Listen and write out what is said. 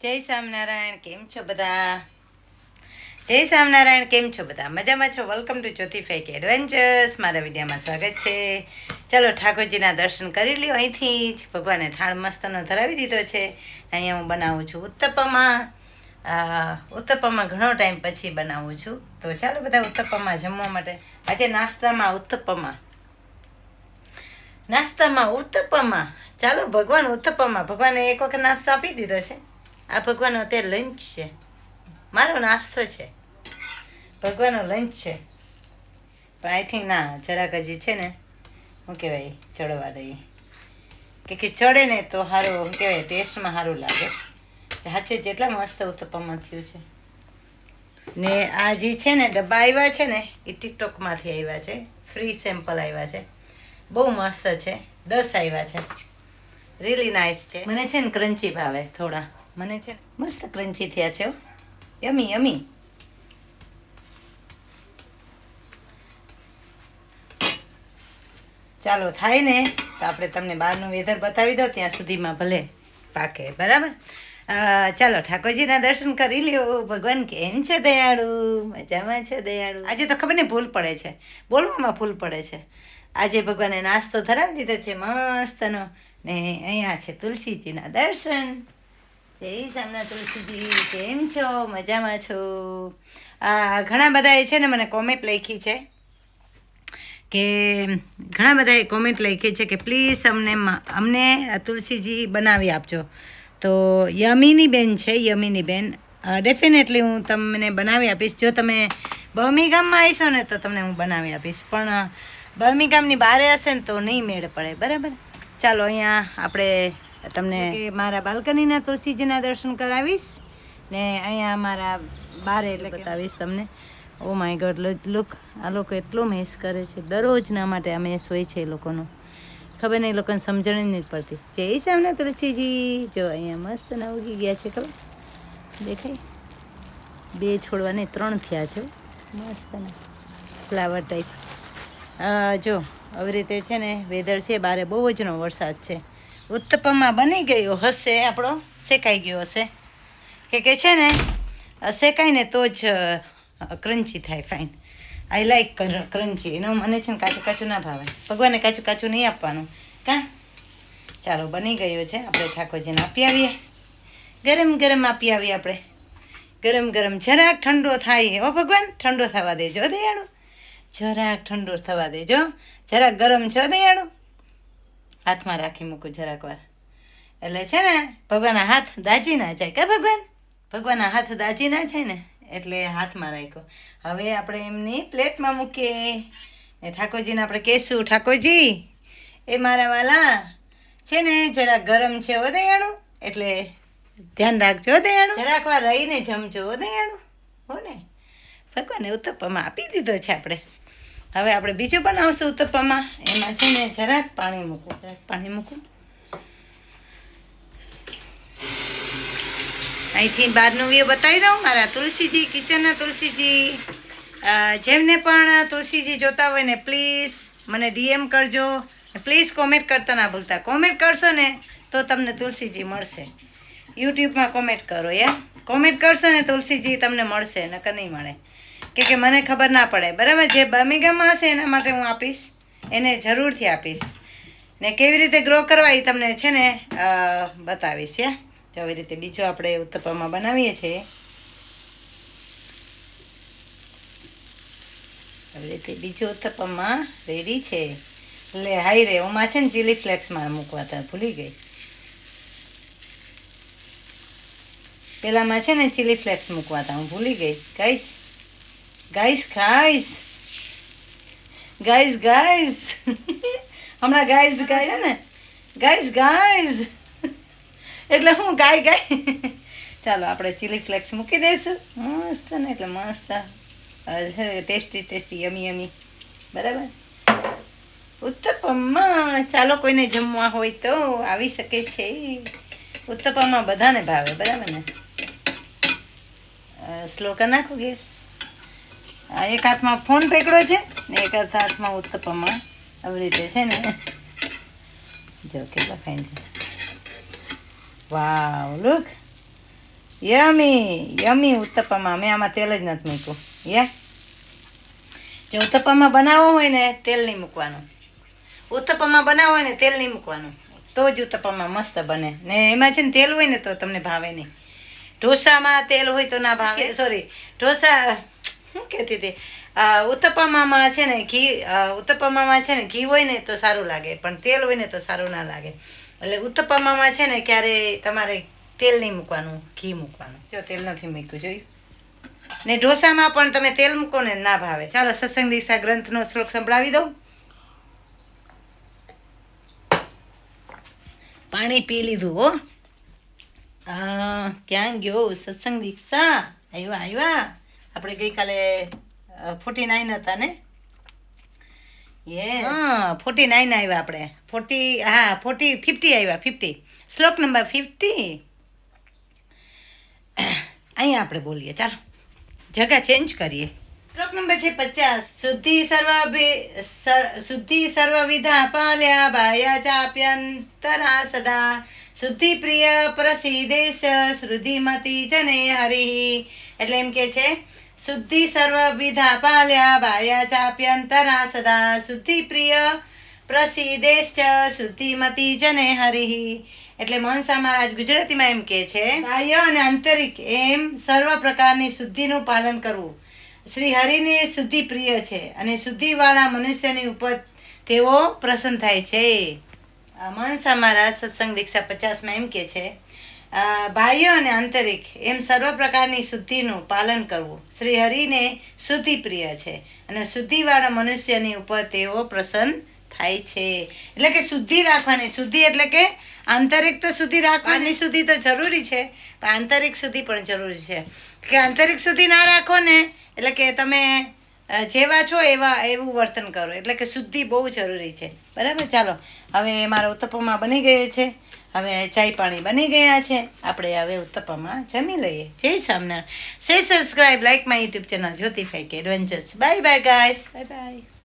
જય સ્વામિનારાયણ, કેમ છો બધા? જય સ્વામિનારાયણ, કેમ છો બધા? મજામાં છો? વેલકમ ટુ જ્યોતિ ફેક એડવેન્ચર્સ મારા વિડીયોમાં સ્વાગત છે. ચાલો ઠાકોરજીના દર્શન કરી લ્યો. અહીંથી જ ભગવાને થાળ મસ્તનો ધરાવી દીધો છે. અહીંયા હું બનાવું છું ઉત્તપમાં. ઉત્તપમાં ઘણો ટાઈમ પછી બનાવું છું. તો ચાલો બધા ઉત્તપમાં જમવા માટે. આજે નાસ્તામાં ઉત્તપમાં. નાસ્તામાં ઉત્તપમાં. ચાલો ભગવાન ઉત્તપમાં. ભગવાને એક વખત નાસ્તો આપી દીધો છે. આ ભગવાનનો અત્યારે લંચ છે. મારો નાસ્તો છે. ભગવાનનો લંચ છે. પણ આઈ થિંક ના, જરાક હજી છે ને, શું કહેવાય, ચડવા દઈએ. કે કે ચડે ને તો સારું શું કહેવાય ટેસ્ટમાં સારું લાગે. સાચે જેટલા મસ્ત ઉત્તપમાં થયું છે. ને આ જે છે ને, ડબ્બા આવ્યા છે ને, એ ટિકટોકમાંથી આવ્યા છે. ફ્રી સેમ્પલ આવ્યા છે. બહુ મસ્ત છે. દસ આવ્યા છે. રીલી નાઇસ છે. મને છે ને ક્રન્ચી ભાવે, થોડા. મને છે મસ્ત ક્રન્ચી થયા છે. યમી યમી ચાલો થાય ને, તો આપણે તમને બહારનું વેધર બતાવી દો, ત્યાં સુધીમાં ભલે પાકે, બરાબર? ચાલો ઠાકોરજીના દર્શન કરી લ્યો. ભગવાન કેમ છે દયાળુ, મજામાં છે દયાળુ. આજે તો ખબર ને ભૂલ પડે છે. બોલવામાં ભૂલ પડે છે. આજે ભગવાને નાસ્તો ધરાવી દીધો છે, મસ્તનો. ને અહીંયા છે તુલસીજીના દર્શન. જય સામના તુલસીજી કેમ છો? મજામાં છો? આ ઘણા બધાએ છે ને મને કોમેન્ટ લખી છે કે ઘણા બધાએ કોમેન્ટ લખી છે કે પ્લીઝ અમને અમને તુલસીજી બનાવી આપજો. તો યમીની બેન છે યમીની બેન ડેફિનેટલી હું તમને બનાવી આપીશ. જો તમે બર્મિગામમાં આવીશો ને તો તમને હું બનાવી આપીશ. પણ બર્મિગામની બહારે હશે ને તો નહીં મેળ પડે. બરાબર? ચાલો અહીંયા આપણે તમને મારા બાલ્કનીના તુલસીજીના દર્શન કરાવીશ ને અહીંયા મારા બારે એટલે બતાવીશ તમને. ઓ માય ગોડ લુક આ લોકો એટલો મેસ કરે છે. દરરોજના માટે આ મેસ હોય છે એ લોકોનો. ખબર નહીં એ લોકોને સમજણ જ નથી પડતી. જય સામના તુલસીજી. જો અહીંયા મસ્ત ના ઉગી ગયા છે ખબર? દેખાય? બે છોડવાને ત્રણ થયા છે મસ્ત ફ્લાવર ટાઈપ જો આવી રીતે છે ને વેધર છે બારે બહુ જનો વરસાદ છે. ઉત્તપમમાં બની ગયો હશે, આપણો શેકાઈ ગયો હશે. કે કે છે ને શેકાય ને તો જ ક્રન્ચી થાય ફાઇન આઈ લાઈક ક્રન્ચી એનો મને છે ને કાચું કાચું ના ભાવે. ભગવાનને કાચું કાચું નહીં આપવાનું. કાં? ચાલો, બની ગયો છે. આપણે ઠાકોરજીને આપી આવીએ ગરમ ગરમ આપી આવીએ આપણે. ગરમ ગરમ. જરાક ઠંડો થાય. હો ભગવાન, ઠંડો થવા દેજો, હો જરાક ઠંડો થવા દેજો. જરાક ગરમ છે દયાળુ. હાથમાં રાખી મૂકું જરાક વાર. એટલે છે ને ભગવાનના હાથ દાજી ના જાય. કે ભગવાન? ભગવાનના હાથ દાજી ના જાય ને એટલે હાથમાં રાખ્યો. હવે આપણે એમની પ્લેટમાં મૂકીએ. ને ઠાકોરજીને આપણે કહેશું ઠાકોરજી એ મારા વાલા છે ને જરા ગરમ છે હો દયાળુ. એટલે ધ્યાન રાખજો હો જરાક વાર રહીને જમજો હો હો ને? ભગવાને ઉત્તપમાં આપી દીધો છે આપણે. હવે આપણે બીજું બનાવશું ઉત્તપમાં. એમાં છે ને જરાક પાણી મૂકું, જરાક પાણી મૂકું. અહીંથી બહારનું વ્યૂ બતાવી દઉં. મારા તુલસીજી, કિચનના તુલસીજી જેમને પણ તુલસીજી જોતા હોય ને પ્લીઝ મને ડીએમ કરજો. પ્લીઝ કોમેન્ટ કરતા ના ભૂલતા. કોમેન્ટ કરશો ને તો તમને તુલસીજી મળશે. યુટ્યુબમાં કોમેન્ટ કરો, યા. કોમેન્ટ કરશો ને તુલસીજી તમને મળશે, નકર નહીં મળે. કે કે મને ખબર ના પડે. બરાબર? જે બર્મિંગમમાં હશે એના માટે હું આપીશ. એને જરૂરથી આપીશ. ને કેવી રીતે ગ્રો કરવા એ તમને છે ને બતાવીશ યા જો આવી રીતે બીજો આપણે ઉત્તપમાં બનાવીએ છીએ. આવી રીતે બીજો ઉત્તપમમાં રેડી છે. એટલે હાઈ રે, ઓમાં છે ને ચીલી ફ્લેક્સ મારે મૂકવા હતા ભૂલી ગઈ. પેલામાં છે ને ચીલી ફ્લેક્સ મૂકવા હતા હું ભૂલી ગઈ. Guys guys guys guys guys હમણાં ગાઈસ ગાય છે ને? ગાઈસ ગાઈસ એટલે હું ગાય ગાય ચાલો આપણે ચીલી ફ્લેક્સ મૂકી દઈશું. મસ્ત ને એટલે મસ્ત. ટેસ્ટી ટેસ્ટી યમી યમી બરાબર? ઉત્તપમમાં ચાલો કોઈને જમવા હોય તો આવી શકે છે. ઉત્તપમમાં બધાને ભાવે બરાબર ને? સ્લો કરી નાખો ગેસ. એક હાથમાં ફોન પકડ્યો છે ને એક હાથમાં ઉત્તપમમાં આવી રીતે છે ને. જો કેટલા ફાઇન છે. વાવ લુક યમી યમી ઉત્તપમાં. મેં આમાં તેલ જ નથી મૂક્યું. યા. જો ઉત્તપમાં બનાવવો હોય ને તેલ નહીં મૂકવાનું. ઉત્તપમાં બનાવવો હોય ને તેલ નહીં મૂકવાનું. તો જ ઉત્તપમાં મસ્ત બને. ને એમાં છે ને તેલ હોય ને તો તમને ભાવે નહીં. ઢોસામાં તેલ હોય તો ના ભાવે. સોરી ઢોસા શું કહેતી હતી? ઉત્તપમામાં છે ને, ઘી ઉત્તપમામાં છે ને, ઘી હોય ને તો સારું લાગે, પણ તેલ હોય ને તો સારું ના લાગે. એટલે ઉત્તપમામાં છે ને, ક્યારે તમારે તેલ નહીં મૂકવાનું, ઘી મૂકવાનું. જો, તેલ નથી મૂક્યું, જોયું? ને ઢોસામાં પણ તમે તેલ મૂકો ને, ના ભાવે. ચાલો, સત્સંગ દિશા ગ્રંથનો શ્લોક સંભળાવી દઉં. પાણી પી લીધું, હો. ક્યાં ગયો? સત્સંગ દીક્ષા આવ્યા આવ્યા આપણે ગઈકાલે ફોર્ટી નાઇન હતા ને? યે હા ફોર્ટી નાઇન આવ્યા આપણે. ફોર્ટી હા ફોર્ટી ફિફ્ટી આવ્યા ફિફ્ટી શ્લોક નંબર ફિફ્ટી અહીંયા આપણે બોલીએ ચાલો. જગા ચેન્જ કરીએ. શ્લોક નંબર છે પચાસ. શુદ્ધિ સર્વ શુદ્ધિ સર્વવિધા પાલ્યા ભાયા ચાપ્યંતરા સદા. શુદ્ધિ પ્રિય પ્રસિદેશ શ્રુધિમતી જને હરિ. એટલે એમ કે છે શુદ્ધિ સર્વવિધા પાલ્યા ભાયા ચાપ્યંતરા સદા. શુદ્ધિ પ્રિય પ્રસિદેશ શુદ્ધિમતી જને હરિ. એટલે મહંસા મહારાજ ગુજરાતીમાં એમ કે છે, બાહ્ય અને આંતરિક એમ સર્વ પ્રકારની શુદ્ધિનું પાલન કરવું. શ્રી હરિને શુદ્ધિ પ્રિય છે અને શુદ્ધિવાળા મનુષ્યની ઉપર તેઓ પ્રસન્ન થાય છે. આ મહંસા મહારાજ સત્સંગ દીક્ષા પચાસમાં એમ કે છે બાહ્ય અને આંતરિક એમ સર્વ પ્રકારની શુદ્ધિનું પાલન કરવું. શ્રી હરિને શુદ્ધિ પ્રિય છે અને શુદ્ધિવાળા મનુષ્યની ઉપર તેઓ પ્રસન્ન થાય છે. એટલે કે શુદ્ધિ રાખવાની, શુદ્ધિ એટલે કે આંતરિક તો શુદ્ધિ રાખવાની શુદ્ધિ તો જરૂરી છે, પણ આંતરિક શુદ્ધિ પણ જરૂરી છે. કે આંતરિક શુદ્ધિ ના રાખો ને, એટલે કે તમે જેવા છો એવા, એવું વર્તન કરો. એટલે કે શુદ્ધિ બહુ જરૂરી છે. બરાબર? ચાલો. હવે મારો ઉત્તપમાં બની ગયો છે. હવે ચાય પાણી બની ગયા છે. આપણે હવે ઉત્તપમાં જમી લઈએ. જય સામનારાયણ સે subscribe like my YouTube channel જ્યોતિફાઈ કે adventures bye bye guys bye bye